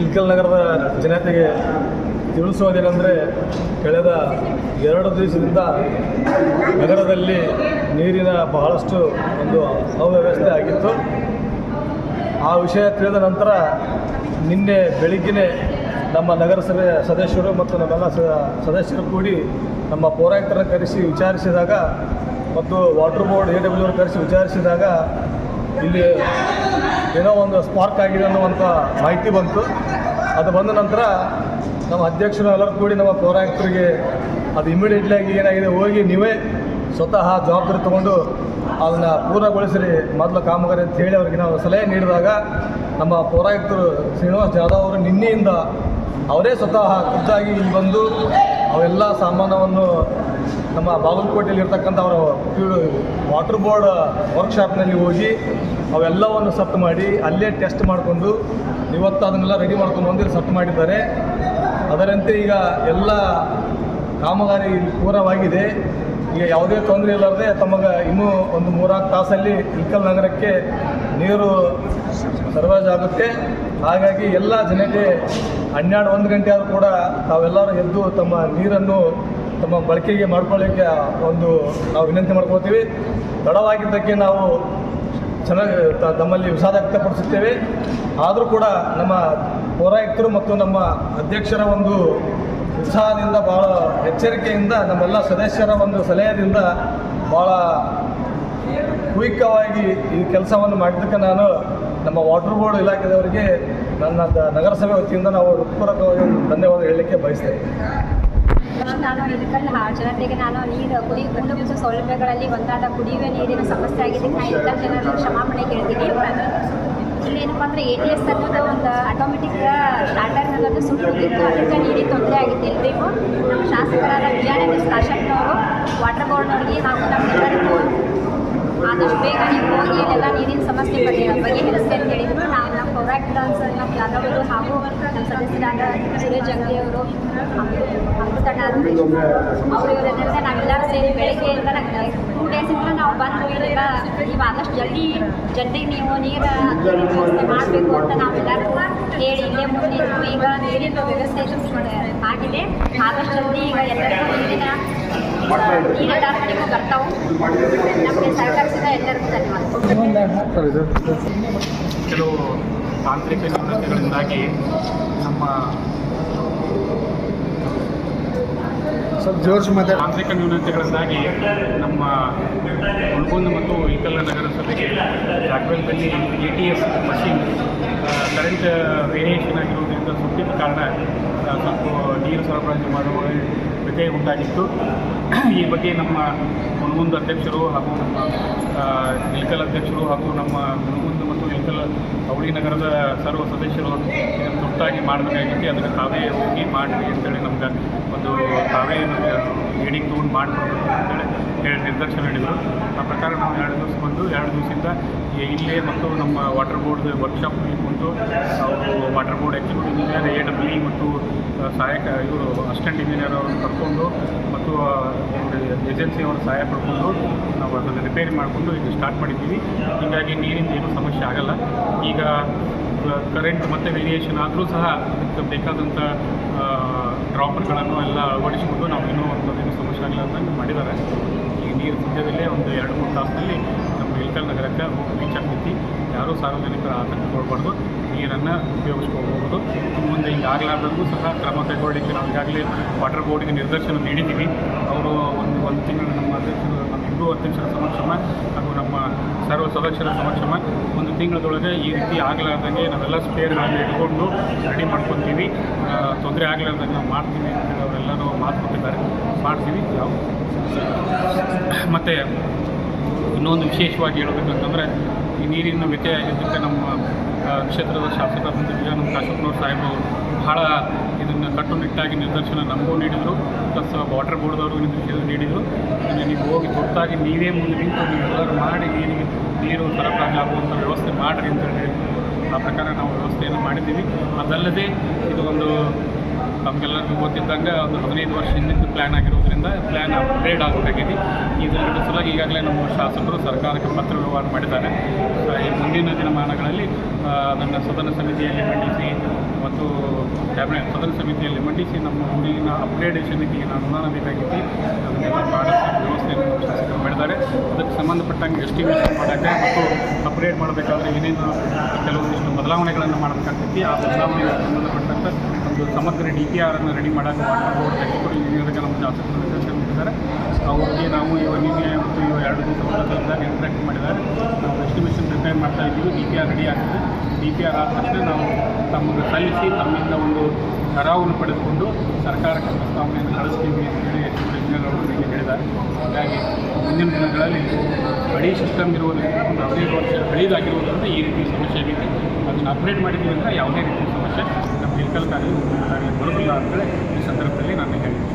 ಇಲ್ಕಲ್ ನಗರದ ಜನತೆಗೆ ತಿಳಿಸೋದೇನೆಂದರೆ ಕಳೆದ ಎರಡು ದಿವಸದಿಂದ ನಗರದಲ್ಲಿ ನೀರಿನ ಬಹಳಷ್ಟು ಒಂದು ಅವ್ಯವಸ್ಥೆ ಆಗಿತ್ತು. ಆ ವಿಷಯ ತಿಳಿದ ನಂತರ ನಿನ್ನೆ ಬೆಳಿಗ್ಗೆ ನಮ್ಮ ನಗರಸಭೆ ಸದಸ್ಯರು ಮತ್ತು ನಮ್ಮೆಲ್ಲ ಸದಸ್ಯರು ಕೂಡಿ ನಮ್ಮ ಪೌರಾಯುಕ್ತರನ್ನು ಕರೆಸಿ ವಿಚಾರಿಸಿದಾಗ ಮತ್ತು ವಾಟರ್ ಬೋರ್ಡ್ ಎ ಡಬ್ಲ್ಯೂ ಕರೆಸಿ ವಿಚಾರಿಸಿದಾಗ ಇಲ್ಲಿ ಏನೋ ಒಂದು ಸ್ಪಾರ್ಕ್ ಆಗಿದೆ ಅನ್ನುವಂಥ ಮಾಹಿತಿ ಬಂತು. ಅದು ಬಂದ ನಂತರ ನಮ್ಮ ಅಧ್ಯಕ್ಷರು ಎಲ್ಲರೂ ಕೂಡಿ ನಮ್ಮ ಪೌರಾಯುಕ್ತರಿಗೆ ಅದು ಇಮಿಡಿಯೇಟ್ಲಿ ಆಗಿ ಏನಾಗಿದೆ, ಹೋಗಿ ನೀವೇ ಸ್ವತಃ ಜವಾಬ್ದಾರಿ ತಗೊಂಡು ಅದನ್ನು ಪೂರ್ಣಗೊಳಿಸಿರಿ. ಮೊದಲು ಕಾಮಗಾರಿ ಅಂತ ಹೇಳಿ ಅವರಿಗೆ ನಾವು ಸಲಹೆ ನೀಡಿದಾಗ ನಮ್ಮ ಪೌರಾಯುಕ್ತರು ಶ್ರೀನಿವಾಸ್ ಜಾಧವ್ ಅವರು ನಿನ್ನೆಯಿಂದ ಅವರೇ ಸ್ವತಃ ಖುದ್ದಾಗಿ ಇಲ್ಲಿ ಬಂದು ಅವೆಲ್ಲ ಸಾಮಾನವನ್ನು ನಮ್ಮ ಬಾಗಲಕೋಟೆಯಲ್ಲಿ ಇರ್ತಕ್ಕಂಥ ಅವರು ವಾಟರ್ ಬೋರ್ಡ್ ವರ್ಕ್ಶಾಪ್ನಲ್ಲಿ ಹೋಗಿ ಅವೆಲ್ಲವನ್ನು ಸೆಟ್ ಮಾಡಿ ಅಲ್ಲೇ ಟೆಸ್ಟ್ ಮಾಡಿಕೊಂಡು ಇವತ್ತು ಅದನ್ನೆಲ್ಲ ರೆಡಿ ಮಾಡ್ಕೊಂಡು ಬಂದು ಸಪ್ತ ಮಾಡಿದ್ದಾರೆ. ಅದರಂತೆ ಈಗ ಎಲ್ಲ ಕಾಮಗಾರಿ ಪೂರ್ಣವಾಗಿದೆ. ಈಗ ಯಾವುದೇ ತೊಂದರೆ ಇಲ್ಲದೆ ತಮಗೆ ಇನ್ನೂ ಒಂದು ಮೂರಾರು ತಾಸಲ್ಲಿ ಇಲ್ಕಲ್ ನಗರಕ್ಕೆ ನೀರು ಆಗುತ್ತೆ. ಹಾಗಾಗಿ ಎಲ್ಲ ಜನತೆ ಹನ್ನೆರಡು ಒಂದು ಗಂಟೆ ಆದರೂ ಕೂಡ ತಾವೆಲ್ಲರೂ ಎದ್ದು ತಮ್ಮ ನೀರನ್ನು ತಮ್ಮ ಬಳಕೆಗೆ ಮಾಡ್ಕೊಳ್ಳಿಕ್ಕೆ ಒಂದು ನಾವು ವಿನಂತಿ ಮಾಡ್ಕೊಳ್ತೀವಿ. ತಡವಾಗಿದ್ದಕ್ಕೆ ನಾವು ಚೆನ್ನಾಗಿ ತಮ್ಮಲ್ಲಿ ವಿಷಾದ ವ್ಯಕ್ತಪಡಿಸುತ್ತೇವೆ. ಆದರೂ ಕೂಡ ನಮ್ಮ ಪೌರಾಯುಕ್ತರು ಮತ್ತು ನಮ್ಮ ಅಧ್ಯಕ್ಷರ ಒಂದು ಉತ್ಸಾಹದಿಂದ ಭಾಳ ಎಚ್ಚರಿಕೆಯಿಂದ ನಮ್ಮೆಲ್ಲ ಸದಸ್ಯರ ಒಂದು ಸಲಹೆಯಿಂದ ಭಾಳ ಕ್ವಿಕ್ಕವಾಗಿ ಈ ಕೆಲಸವನ್ನು ಮಾಡಿದ್ದಕ್ಕೆ ನಾನು ನಮ್ಮ ವಾಟರ್ ಬೋರ್ಡ್ ಇಲಾಖೆದವರಿಗೆ ನನ್ನ ನಗರಸಭೆ ವತಿಯಿಂದ ನಾವು ಹೃತ್ಪೂರ್ವಕವಾಗಿ ಧನ್ಯವಾದ ಹೇಳಲಿಕ್ಕೆ ಬಯಸ್ತೇವೆ ನಾನು ಇಲ್ಕಲ್ ಜನತೆಗೆ ನಾನು ನೀರು ಕುಡಿ ಮೂಲಭೂತ ಸೌಲಭ್ಯಗಳಲ್ಲಿ ಒಂದಾದ ಕುಡಿಯುವ ನೀರಿನ ಸಮಸ್ಯೆ ಆಗಿದೆ. ನಾನು ಎಲ್ಲ ಜನರಿಗೆ ಕ್ಷಮಾಪಣೆ ಕೇಳ್ತೀನಿ. ಇಲ್ಲಿ ಏನಪ್ಪ ಅಂದರೆ ಎ ಟಿ ಎಸ್ ಅನ್ನೋದು ಒಂದು ಆಟೋಮೆಟಿಕ್ ಸ್ಟಾರ್ಟರ್ ಅನ್ನೋದು ಸುಟ್ಟಿತ್ತು ಅದಕ್ಕೆ ನೀರಿಗೆ ತೊಂದರೆ ಆಗಿತ್ತು ಎಲ್ರಿಗೂ. ನಮ್ಮ ಶಾಸಕರಾದ ವಿಜಯಾನಂದ ಕಾಶಪ್ಪನವರು ವಾಟರ್ ಬೋರ್ಡ್ನವ್ರಿಗೆ ನಾವು ನಮ್ಮೆಲ್ಲರಿಗೂ ಆದಷ್ಟು ಬೇಗ ನೀವು ಹೋಗಿ ಇಲ್ಲೆಲ್ಲ ನೀರಿನ ಸಮಸ್ಯೆ ಬಗ್ಗೆ ಅಂತ ಹೇಳಿದ್ರು. ನಾವು ಡಾನ್ಸರ್ ನಮ್ಮ ಯಾದವರು ಹಾಗೂ ನಮ್ಮ ಸದಸ್ಯರಾದ ಸುರೇಶ್ ಜಂಗಿ ಅವರು ಅಮೃತಣ್ಣ ಅವರು ಇವರೆಲ್ಲ ನಾವೆಲ್ಲರೂ ಸೇರಿ ಬೆಳಗ್ಗೆಯಿಂದ ಟೂ ಇಂದ ನಾವು ಬಂದು ಇಲ್ಲೆಲ್ಲ ಈಗ ಆದಷ್ಟು ಜಲ್ದಿ ಜಲ್ದಿ ನೀವು ನೀರು ವ್ಯವಸ್ಥೆ ಮಾಡಬೇಕು ಅಂತ ನಾವೆಲ್ಲರೂ ಹೇಳಿ ಇಲ್ಲೇ ಮುಂದೆ ಈಗ ನೀರಿನ ವ್ಯವಸ್ಥೆ ಆಗಿದೆ. ಆದಷ್ಟು ಜಲ್ದಿ ಈಗ ಎಲ್ಲರಿಗೂ ನೀರಿನ ನೀರಿನ ಟಾರ್ಗೆಟಿಗೂ ಬರ್ತಾವೆ ನಮಗೆ ಸಹಕರಿಸಿದ ಎಲ್ಲರಿಗೂ ಧನ್ಯವಾದ ಕೆಲವು ತಾಂತ್ರಿಕ ನ್ಯೂನತೆಗಳಿಂದಾಗಿ ನಮ್ಮ ತಾಂತ್ರಿಕ ನ್ಯೂನತೆಗಳಿಂದಾಗಿ ನಮ್ಮ ಉಳ್ಗುಂದ್ ಮತ್ತು ಇಕಲ್ಲ ನಗರಸಭೆಗೆ ಜಾಗದಲ್ಲಿ A T S machine current variation ಆಗಿರುವುದರಿಂದ ಸುಟ್ಟಿದ್ದ ಕಾರಣ ಸ್ವಲ್ಪ ನೀರು ಸರಬರಾಜು ಮಾಡುವ ವ್ಯತ್ಯಯ ಉಂಟಾಗಿತ್ತು. ಈ ಬಗ್ಗೆ ನಮ್ಮ ಮುನಗುಂದ ಅಧ್ಯಕ್ಷರು ಹಾಗೂ ನಮ್ಮ ಇಲ್ಕಲ್ ಅಧ್ಯಕ್ಷರು ಹಾಗೂ ನಮ್ಮ ಮುನಗುಂದ ಮತ್ತು ಇಲ್ಕಲ್ ಅವಳಿ ನಗರದ ಸರ್ವ ಸದಸ್ಯರು ಇದನ್ನು ತುರ್ತಾಗಿ ಮಾಡಬೇಕಾಗಿತ್ತು. ಅದಕ್ಕೆ ತಾವೇ ಹೋಗಿ ಮಾಡಿರಿ ಅಂತೇಳಿ ನಮ್ಗೆ ಒಂದು ತಾವೇ ಲೀಡಿಂಗ್ ತೊಗೊಂಡು ಮಾಡಿಕೊಡ್ಬೇಕು ಅಂತೇಳಿ ಹೇಳಿ ನಿರ್ದೇಶನ ನೀಡಿದರು. ಆ ಪ್ರಕಾರ ನಾವು ಎರಡು ದಿವಸ ಬಂದು ಎರಡು ದಿವಸದಿಂದ ಇಲ್ಲೇ ಮತ್ತು ನಮ್ಮ ವಾಟರ್ ಬೋರ್ಡ್ ವರ್ಕ್ಶಾಪ್ನಲ್ಲಿ ಕುಂತು ಅವರು water board executive engineer A W ಮತ್ತು ಸಹಾಯಕ ಇವರು ಅಸಿಸ್ಟೆಂಟ್ ಇಂಜಿನಿಯರ್ ಅವರನ್ನು ಕರ್ಕೊಂಡು ಮತ್ತು ಏಜೆನ್ಸಿ ಅವರ ಸಹಾಯ ಪಡ್ಕೊಂಡು ನಾವು ಅದನ್ನು ರಿಪೇರಿ ಮಾಡಿಕೊಂಡು ಇದು ಸ್ಟಾರ್ಟ್ ಮಾಡಿದ್ದೀವಿ. ಹೀಗಾಗಿ ನೀರಿಂದ ಏನೂ ಸಮಸ್ಯೆ ಆಗಲ್ಲ. ಈಗ ಕರೆಂಟ್ ಮತ್ತು ವೇರಿಯೇಷನ್ ಆದರೂ ಸಹ ಅದಕ್ಕೆ ಬೇಕಾದಂಥ ಡ್ರಾಪರ್ಗಳನ್ನು ಎಲ್ಲ ಅಳವಡಿಸಿಕೊಂಡು ನಾವು ಇನ್ನೂ ಒಂದು ಸಮಸ್ಯೆ ಅಂತ ಮಾಡಿದ್ದಾರೆ. ಈ ನೀರು ಸದ್ಯದಲ್ಲೇ ಒಂದು ಎರಡು, ಮೂರು ತಾಸಿನಲ್ಲಿ ನಮ್ಮ ಇಲ್ಕಲ್ ನಗರಕ್ಕೆ ರೀಚ್ ಆಗ್ತೈತಿ. ಯಾರೂ ಸಾರ್ವಜನಿಕರ ಆತಂಕಗೊಳ್ಬಾರ್ದು ನೀರನ್ನು ಉಪಯೋಗಿಸ್ಕೋಬಹುದು ಮುಂದೆ ಹಿಂಗೆ ಆಗಲಾರ್ದಂಗೂ ಸಹ ಕ್ರಮ ಕೈಗೊಳ್ಳಲಿಕ್ಕೆ ನಾವು ಈಗಾಗಲೇ ವಾಟರ್ ಬೋರ್ಡಿಗೆ ನಿರ್ದೇಶನ ನೀಡಿದ್ದೀವಿ. ಅವರು ಒಂದು ಒಂದು ತಿಂಗಳು ನಮ್ಮ ಅಧ್ಯಕ್ಷರು, ನಮ್ಮ ಇಬ್ಬರು ಅಧ್ಯಕ್ಷರ ಸಮಕ್ಷಮ ಹಾಗೂ ನಮ್ಮ ಸರ್ವ ಸದಸ್ಯರ ಸಮಕ್ಷಮ ಒಂದು ತಿಂಗಳದೊಳಗೆ ಈ ರೀತಿ ಆಗಲಾರ್ದಂಗೆ ನಾವೆಲ್ಲ ಸ್ಪೇರ್ಗಳನ್ನು ಇಟ್ಕೊಂಡು ರೆಡಿ ಮಾಡ್ಕೊತೀವಿ. ತೊಂದರೆ ಆಗಲಾರ್ದಂಗೆ ನಾವು ಮಾಡ್ತೀವಿ ಅಂತೇಳಿ ಅವರೆಲ್ಲರೂ ಮಾತು ಕೊಟ್ಟಿದ್ದಾರೆ ಮಾಡ್ತೀವಿ. ಯಾವ? ಮತ್ತು ಇನ್ನೊಂದು ವಿಶೇಷವಾಗಿ ಹೇಳಬೇಕಂತಂದರೆ ಈ ನೀರಿನ ವ್ಯತ್ಯಯ ಆಗಿದ್ದಕ್ಕೆ ನಮ್ಮ ಕ್ಷೇತ್ರದ ಶಾಸಕರಾದಂಥ ವಿಜಯಾನಂದ ಕಾಶಪ್ಪನವ್ರ ಸಾಹೇಬರು ಬಹಳ ಇದನ್ನು ಕಟ್ಟುನಿಟ್ಟಾಗಿ ನಿರ್ದೇಶನ ನಮಗೂ ನೀಡಿದರು. ಪ್ಲಸ್ ವಾಟರ್ ಬೋರ್ಡ್ದವರು ನಿರ್ದೇಶನ ನೀಡಿದರು. ಇದನ್ನು ನೀವು ಹೋಗಿ ತುರ್ತಾಗಿ ನೀವೇ ಮುಂದೆ ನಿಂತು ನೀವೆಲ್ಲರೂ ಮಾಡಿ, ನೀರಿಗೆ ನೀರು ಸರಬರಾಜು ಆಗುವಂಥ ವ್ಯವಸ್ಥೆ ಮಾಡಿರಿ ಅಂತ ಹೇಳಿ ಆ ಪ್ರಕಾರ ನಾವು ವ್ಯವಸ್ಥೆಯನ್ನು ಮಾಡಿದ್ದೀವಿ. ಅದಲ್ಲದೆ ಇದು ಒಂದು ತಮಗೆಲ್ಲರಿಗೂ ಗೊತ್ತಿದ್ದಂಗೆ ಒಂದು ಹದಿನೈದು ವರ್ಷ ಹಿಂದಿದ್ದು ಪ್ಲ್ಯಾನ್ ಆಗಿರೋದ್ರಿಂದ ಪ್ಲ್ಯಾನ್ ಅಪ್ಗ್ರೇಡ್ ಆಗಬೇಕಾಗಿದೆ ಇದರ ಸಲುವಾಗಿ ಈಗಾಗಲೇ ನಮ್ಮ ಶಾಸಕರು ಸರ್ಕಾರಕ್ಕೆ ಪತ್ರ ವ್ಯವಹಾರ ಮಾಡಿದ್ದಾರೆ. ಈ ಮುಂದಿನ ದಿನಮಾನಗಳಲ್ಲಿ ಅದನ್ನು ಸದನ ಸಮಿತಿಯಲ್ಲಿ ಮಂಡಿಸಿ ಮತ್ತು ಕ್ಯಾಬಿನೆಟ್ ಸದನ ಸಮಿತಿಯಲ್ಲಿ ಮಂಡಿಸಿ ನಮ್ಮ ಮುಂದಿನ ಅಪ್ಗ್ರೇಡೇಷನ್ಗೆ ಏನು ಅನುದಾನ ಬೇಕಾಗಿತ್ತು, ಅದನ್ನೆಲ್ಲ ಮಾಡೋ ವ್ಯವಸ್ಥೆಯನ್ನು ನಮ್ಮ ಶಾಸಕರು ಮಾಡಿದ್ದಾರೆ. ಅದಕ್ಕೆ ಸಂಬಂಧಪಟ್ಟಂಗೆ ಎಸ್ಟಿಮೇಷನ್ ಮಾಡೋಕ್ಕೆ ಮತ್ತು ಅಪ್ಗ್ರೇಡ್ ಮಾಡಬೇಕಾದ್ರೆ ಏನೇನು ಕೆಲವೊಂದಿಷ್ಟು ಬದಲಾವಣೆಗಳನ್ನು ಮಾಡಬೇಕಾಗ್ತೈತಿ, ಆ ಬದಲಾವಣೆಗೆ ಸಂಬಂಧಪಟ್ಟಂಥ ಒಂದು ಸಮಗ್ರ ಡಿ ಪಿ ಆರನ್ನು ರೆಡಿ ಮಾಡೋಕ್ಕೆ ಬೋರ್ಡ್ ಟೆಕ್ನಿಕಲ್ ಇಂಜಿನಿಯರ್ಗೆ ನಮ್ಮ ಶಾಸಕರು ನೀಡಿದ್ದಾರೆ ಅವ್ರಿಗೆ ನಾವು ಇವಾಗ ನಿನ್ನೆ ಮತ್ತು ಇವಾಗ ಎರಡು ದಿವಸ ಮೊದಲಿಂದ ಇಂಟ್ರಾಕ್ಟ್ ಮಾಡಿದ್ದಾರೆ. ನಾವು ಎಸ್ಟಿಮೇಷನ್ ಪ್ರಿಪೇರ್ ಮಾಡ್ತಾ ಇದ್ದೀವಿ. ಡಿ ಪಿ ಆರ್ ರೆಡಿ ಆಗ್ತದೆ ಡಿ ಪಿ ಆರ್ ಆದ ತಕ್ಷಣ ನಾವು ತಮ್ಮನ್ನು ಕಲಿಸಿ ತಮ್ಮಿಂದ ಒಂದು ಕರಾವನ್ನು ಪಡೆದುಕೊಂಡು ಸರ್ಕಾರಕ್ಕೆ ಪ್ರಸ್ತಾವನೆಯನ್ನು ಕಳಿಸ್ತೀವಿ ಅಂತೇಳಿ ಹೇಳಿ ಅವರು ನಿಮಗೆ ಹೇಳಿದ್ದಾರೆ. ಹಾಗಾಗಿ ಮುಂದಿನ ದಿನಗಳಲ್ಲಿ ಹಳಿ ಸಿಸ್ಟಮ್ ಇರುವುದರಿಂದ ಒಂದು ಹದಿನೈದು ವರ್ಷ ಹಳಿದಾಗಿರುವುದರಿಂದ ಈ ರೀತಿ ಸಮಸ್ಯೆ ಆಗಿದೆ ಅದನ್ನು ಅಪ್ಡೇಟ್ ಮಾಡಿದ್ದೀವಿ ಅಂದರೆ ಯಾವುದೇ ರೀತಿಯ ಸಮಸ್ಯೆ ನಮ್ಮ ವೆಹಿಕಲ್ಗಾಗಲಿ ಆಗಲಿ ಬರೋದಿಲ್ಲ ಅಂತೇಳಿ ಈ ಸಂದರ್ಭದಲ್ಲಿ ನಾನು ಹೇಳ್ತೀನಿ